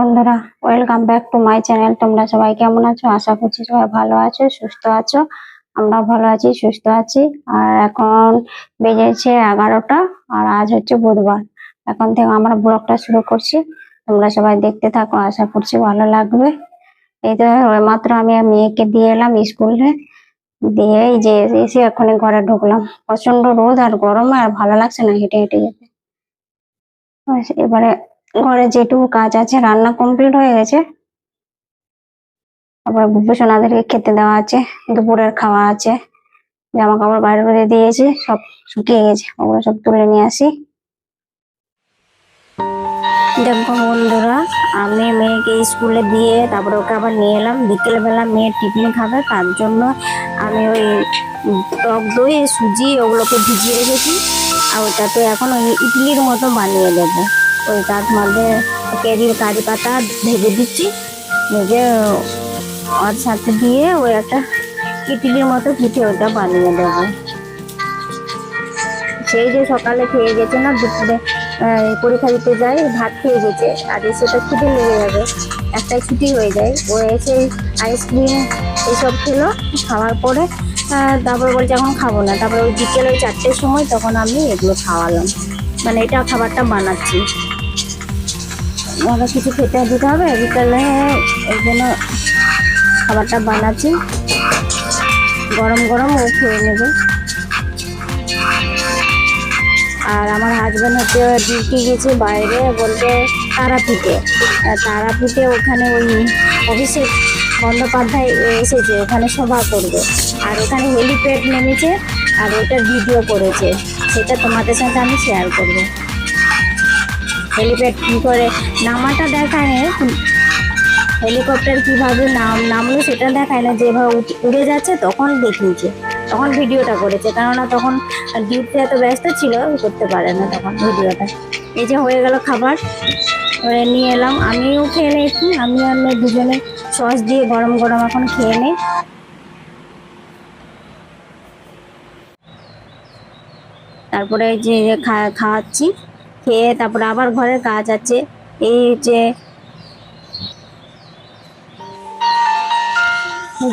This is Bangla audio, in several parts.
বন্ধুরা। Welcome back to my channel তোমরা সবাই কেমন আছো? আশা করছি সবাই ভালো আছো, সুস্থ আছো। আমরা ভালো আছি, সুস্থ আছি। আর এখন বেজেছে এগারোটা, আর আজ হচ্ছে বুধবার। এখন থেকে আমরা ব্লগটা শুরু করছি। তোমরা সবাই দেখতে থাকো, আশা করছি ভালো লাগবে। এই তো মাত্র আমি মেয়েকে দিয়ে এলাম স্কুলে। দিয়ে এই যে এসে এখনই ঘরে ঢুকলাম। প্রচণ্ড রোদ আর গরমে আর ভালো লাগছে না হেঁটে হেঁটে যেতে। এবারে ঘরে যেটুকু কাজ আছে, রান্না কমপ্লিট হয়ে গেছে। আবার ভূষণাদেরকে খেতে দেওয়া আছে, দুপুরের খাওয়া আছে জামা কাপড় বাইরে করে দিয়েছি, সব শুকিয়ে গেছে, ওগুলো সব তুলে নিয়ে আসি। দেখো বন্ধুরা, আমি মেয়েকে স্কুলে দিয়ে তারপরে ওকে আবার নিয়ে এলাম। বিকেলবেলা মেয়ে টিফিন খাবে, তার জন্য আমি ওই টক দই, সুজি ওগুলোকে ভিজিয়ে রেখেছি। আর ওটাতে এখন ওই ইডলির মতো বানিয়ে দেবো। ওই তার মধ্যে কেরির কারি পাতা ভেজে দিচ্ছি। ভেজে ওর সাথে দিয়ে ওই একটা ইডলির মতো পিঠে ওটা বানিয়ে দেবো। সেই যে সকালে খেয়ে গেছে না, দুপুরে পরীক্ষা দিতে যাই ভাত খেয়ে গেছে। আর তো ছুটি লেগে যাবে। একটাই ছুটি হয়ে যায়। ও এসে আইসক্রিম এসব খেলো খাওয়ার পরে তারপরে বলছে, এখন খাব না। তারপরে ওই বিকেল ওই চারটের সময় তখন আমি এগুলো খাওয়ালাম। মানে এটা খাবারটা বানাচ্ছি। ওরা কিছু খেতে দিতে হবে। বিকেলে এই জন্য খাবারটা বানাচ্ছি। গরম গরম ও খেয়ে নেবে। আর আমার হাজব্যান্ড হচ্ছে ডিউটি গেছে বাইরে। বলতে তারাপীঠে। তারাপীঠে ওখানে ওই অভিষেক বন্দ্যোপাধ্যায় এসেছে ওখানে সভা করবে। আর ওখানে হেলিপ্যাড নেমেছে আর ওটা ভিডিও করেছে। সেটা তোমাদের সাথে আমি শেয়ার করব। হেলিপ্যাড কী করে? নামাটা দেখায় হেলিকপ্টার কীভাবে নাম, নামলো সেটা দেখায় না। যেভাবে উড়ে যাচ্ছে তখন দেখিয়েছে। তখন ভিডিওটা করেছে। কেননা তখন ডিউটি এত ব্যস্ত ছিল করতে পারে না তখন ভিডিওটা এই যে হয়ে গেল খাবার। নিয়ে এলাম। আমিও খেয়ে নিয়েছি আমি আর দুজনে সস দিয়ে গরম গরম এখন খেয়ে নিই তারপরে যে খাওয়াচ্ছি। খেয়ে তারপরে আবার ঘরের কাজ আছে। এই যে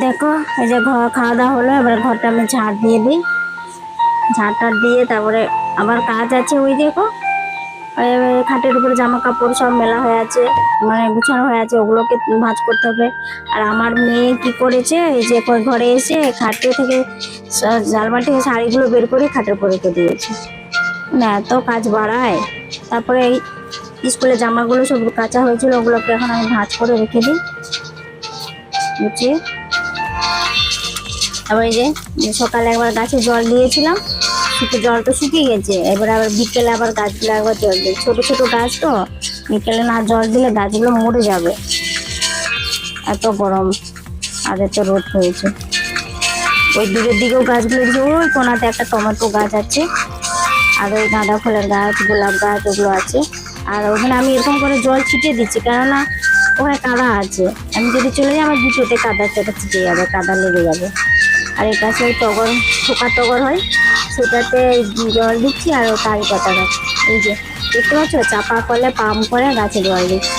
দেখো, এই যে ঘর খাওয়া দাওয়া হলো। এবার ঘরটা আমি ঝাড় দিয়ে দিই। ঝাড়টা দিয়ে তারপরে আবার কাজ আছে ওই দেখো। খাটের উপরে জামা কাপড় সব মেলা হয়ে আছে মানে গুছানো হয়ে আছে, ওগুলোকে ভাঁজ করতে হবে। আর আমার মেয়ে কি করেছে যে ঘরে এসে খাটে থেকে জালবা থেকে শাড়িগুলো বের করে খাটের উপরে রেখে দিয়েছে। না, এত কাজ বাড়ায়। তারপরে এই স্কুলে জামাগুলো সব কাঁচা হয়েছিল, ওগুলোকে এখন আমি ভাঁজ করে রেখে দিই। বুঝছি? তারপরে যে সকালে একবার গাছে জল দিয়েছিলাম শুকে জল তো শুকিয়ে গেছে। এবার আবার বিকেলে আবার গাছগুলো একবার জল দিই। ছোটো ছোটো গাছ তো, বিকেলে না জল দিলে গাছগুলো মরে যাবে। এত গরম, আর এত রোদ হয়েছে। ওই দূরের দিকেও গাছগুলো ওই কোনাতে একটা টমেটো গাছ আছে, আর ওই গাঁদা ফুলের গাছ, গোলাপ গাছ ওগুলো আছে। আর ওখানে আমি এরকম করে জল ছিটিয়ে দিচ্ছি, কেননা ওখানে কাদা আছে। আমি যদি চলে যাই, আমার জুতোতে কাদা সেটা ছিটে যাবে, কাদা লেগে যাবে। আর এই পাশে টগর থোকা টগর হয়, সেটাতে জল দিচ্ছি আর ও কারি পাতা গাছ এই যে, দেখতে পাচ্ছ? চাপা কলে পাম্প করে গাছে জল দিচ্ছি।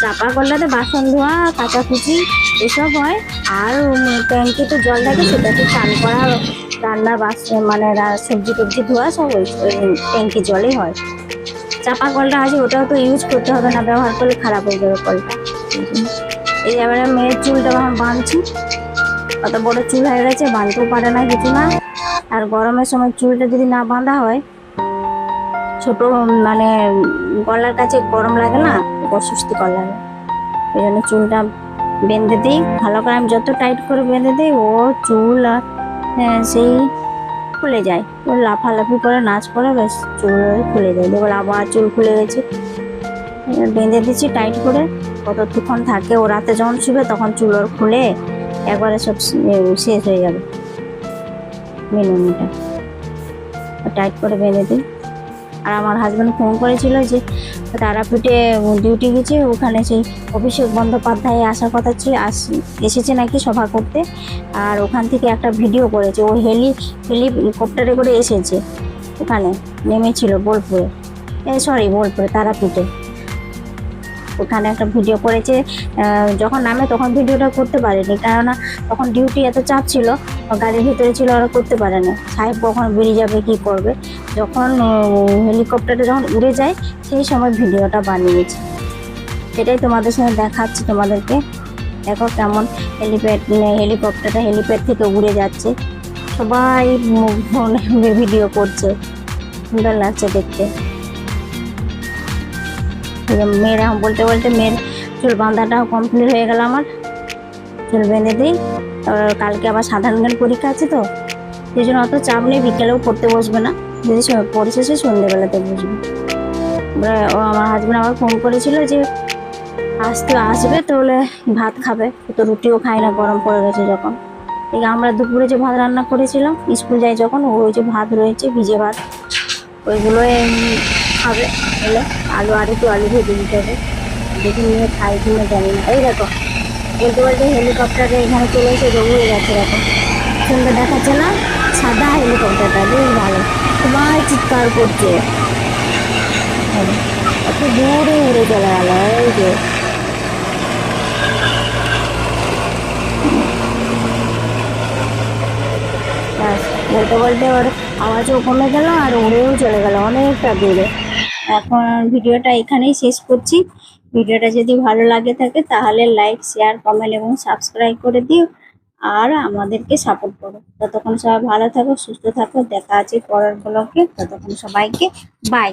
চাপা কলটাতে বাসন ধোয়া, কাচাকুচি, এসব হয়। আর ট্যাঙ্কে তো জল থাকে, সেটাতে চান করা, রান্না বাস মানে সবজি টবজি ধোয়া সব ওই ট্যাঙ্কি জলেই হয়। চাপা কলটা আছে, ওটাও তো ইউজ করতে হবে না, ব্যবহার করলে খারাপ হয়ে যাবে কলটা। এই। এই এবারে মেয়ের চুলটা বাঁধছি। অত বড় চুল হয়ে গেছে বাঁধতেও পারে না কিছু না। আর গরমের সময় চুলটা যদি না বাঁধা হয় ছোট মানে গলার কাছে গরম লাগে না অস্বস্তিকর লাগে। ওই জন্য চুলটা বেঁধে দিই ভালো করে আমি যত টাইট করে বেঁধে দিই ও চুল আর আহ, সেই খুলে যায়। ও লাফালাফি করে নাচ করে বেশ চুল খুলে যায়। দেখো আবার চুল খুলে গেছে। বেঁধে দিচ্ছি টাইট করে। কতক্ষণ থাকে ও রাতে যখন শুবে তখন চুল ওর খুলে একবারে সব শেষ হয়ে যাবে মেনুনিটা টাইট করে বেঁধে দিই। আর আমার হাজব্যান্ড ফোন করেছিল যে, তারাপীঠে ডিউটি গেছে, ওখানে সেই অভিষেক বন্দ্যোপাধ্যায় আসার কথা ছিল, আস, এসেছে নাকি সভা করতে। আর ওখান থেকে একটা ভিডিও করেছে। ও হেলি হেলিকপ্টারে করে এসেছে। ওখানে নেমেছিল বোলপুরে। সরি বোলপুরে, তারাপীঠে। ওখানে একটা ভিডিও করেছে যখন নামে তখন ভিডিওটা করতে পারেনি। কেননা তখন ডিউটি এত চাপ ছিল, গাড়ির ভিতরে ছিল, ওরা করতে পারে না সাহেব কখন বেরিয়ে যাবে, কি করবে? যখন হেলিকপ্টারে যখন উড়ে যায়, সেই সময় ভিডিওটা বানিয়েছে। সেটাই তোমাদের সঙ্গে দেখাচ্ছি তোমাদেরকে। দেখো কেমন হেলিপ্যাড হেলিকপ্টারটা হেলিপ্যাড থেকে উড়ে যাচ্ছে। সবাই ফোনে ভিডিও করছে। সুন্দর লাগছে দেখতে। মেয়েরা বলতে বলতে মেয়ের চুল বাঁধাটাও কমপ্লিট হয়ে গেল আমার। চুল বেঁধে দিই। তারপর কালকে আবার সাধারণ জ্ঞান পরীক্ষা আছে তো, সেই জন্য অত চাপ নেই, বিকেলেও পড়তে বসবে না। যদি পরিশেষে সন্ধ্যেবেলাতে বসবে। আমার হাজব্যান্ড আবার ফোন করেছিল যে আসতে আসবে, তাহলে ভাত খাবে। তো রুটিও খায় না, গরম পড়ে গেছে যখন। এই আমরা দুপুরে যে ভাত রান্না করেছিলাম, স্কুল যাই যখন, ওই যে ভাত রয়েছে, ভিজে ভাত। ওইগুলোই খাবে। এলে আলু আর একটু আলু ভেজে দিতে হবে। দেখি নিয়ে খাই কিনে জানি না। এই দেখো, বলতে বলতে হেলিকপ্টারে এখানে চলে এসে উড়ে গেছে দেখো। সুন্দর দেখাচ্ছে না? সাদা হেলিকপ্টারটা, বেশ ভালো। তোমার চিৎকার করছে। কত দূরে উড়ে চলে গেল, এই যে। বলতে বলতে ওর আওয়াজও কমে গেল আর উড়েও চলে গেল অনেকটা দূরে। এখন ভিডিওটা এখানেই শেষ করছি। ভিডিওটা যদি ভালো লাগে থাকে, তাহলে লাইক শেয়ার কমেন্ট এবং সাবস্ক্রাইব করে দিও আর আমাদেরকে সাপোর্ট করো। ততক্ষণ সবাই ভালো থাকো, সুস্থ থাকো। দেখা আছে পরের ব্লগে ততক্ষণ সবাইকে বাই